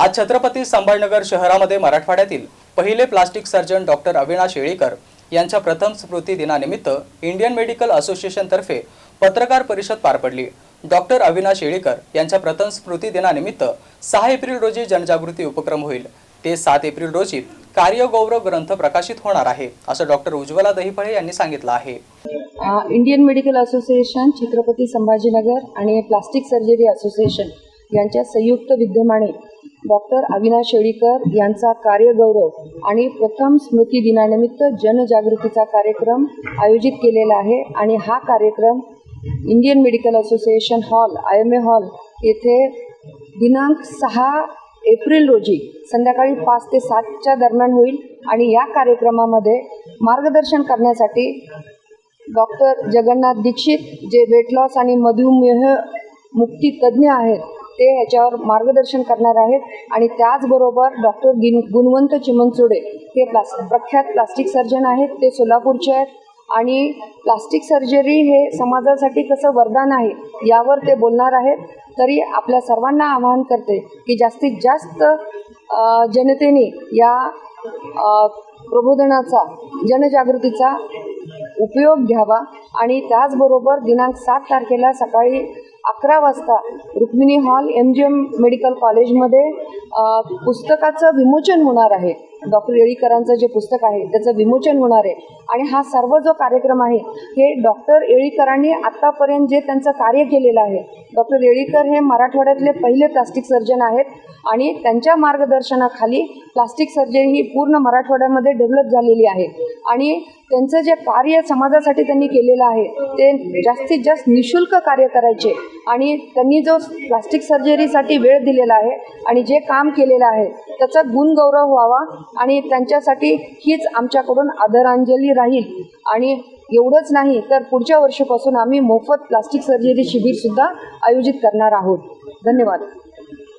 आज छत्रपती संभाजीनगर शहरामध्ये मराठवाड्यातील पहिले plastic surgeon doctor Avinash Yelikar यांच्या प्रथम स्मृती दिनानिमित्त इंडियन मेडिकल असोसिएशनतर्फे पत्रकार परिषद पार पडली. डॉक्टर अविनाश येळीकर यांच्या प्रथम स्मृती दिनानिमित्त सहा एप्रिल रोजी जनजागृती उपक्रम होईल. ते सात एप्रिल रोजी कार्यगौरव ग्रंथ प्रकाशित होणार आहे असं डॉक्टर उज्ज्वला दहिफळे यांनी सांगितलं आहे. Indian Medical Association Chhatrapati Sambhajinagar आणि प्लास्टिक सर्जरी असोसिएशन यांच्या संयुक्त विद्यमाने डॉक्टर अविनाश शेळीकर यांचा कार्यगौरव आणि प्रथम स्मृती दिनानिमित्त जनजागृतीचा कार्यक्रम आयोजित केलेला आहे. आणि हा कार्यक्रम Indian Medical Association hall I M A hall येथे दिनांक सहा एप्रिल रोजी संध्याकाळी पाच ते सातच्या दरम्यान होईल. आणि या कार्यक्रमामध्ये मार्गदर्शन करण्यासाठी डॉक्टर जगन्नाथ दीक्षित जे वेट लॉस आणि मधुमेह मुक्ती तज्ज्ञ आहेत ते ह्याच्यावर मार्गदर्शन करणार आहेत. आणि त्याचबरोबर डॉक्टर गिन गुणवंत चिमनचुडे हे प्लास प्रख्यात प्लास्टिक सर्जन आहेत. ते सोलापूरचे आहेत. आणि प्लास्टिक सर्जरी हे समाजासाठी कसं वरदान आहे यावर ते बोलणार आहेत. तरी आपल्या सर्वांना आवाहन करते की जास्तीत जास्त जनतेने या प्रबोधनाचा जनजागृतीचा उपयोग घ्यावा आणि त्याचबरोबर दिनांक सात तारखेला सकाळी अकरा वाजता Rukmini hall M G M medical कॉलेजमध्ये पुस्तकाचं विमोचन होणार आहे. डॉक्टर येळीकरांचं जे पुस्तक आहे त्याचं विमोचन होणार आहे. आणि हा सर्व जो कार्यक्रम आहे हे डॉक्टर येळीकरांनी आत्तापर्यंत जे त्यांचं कार्य केलेलं आहे डॉक्टर येळीकर हे मराठवाड्यातले पहिले प्लास्टिक सर्जन आहेत आणि त्यांच्या मार्गदर्शनाखाली प्लास्टिक सर्जरी ही पूर्ण मराठवाड्यामध्ये डेव्हलप झालेली आहे. आणि त्यांचं जे कार्य समाजासाठी त्यांनी केलेलं आहे ते जास्तीत जास्त निशुल्क कार्य करायचे. आणि त्यांनी जो प्लास्टिक सर्जरीसाठी वेळ दिलेला आहे आणि जे काम केलेलं आहे त्याचा गुणगौरव व्हावा आणि त्यांच्यासाठी हीच आमच्याकडून आदरांजली राहील. आणि एवढंच नाही तर पुढच्या वर्षीपासून आम्ही मोफत प्लास्टिक सर्जरी शिबिरसुद्धा आयोजित करणार आहोत. धन्यवाद.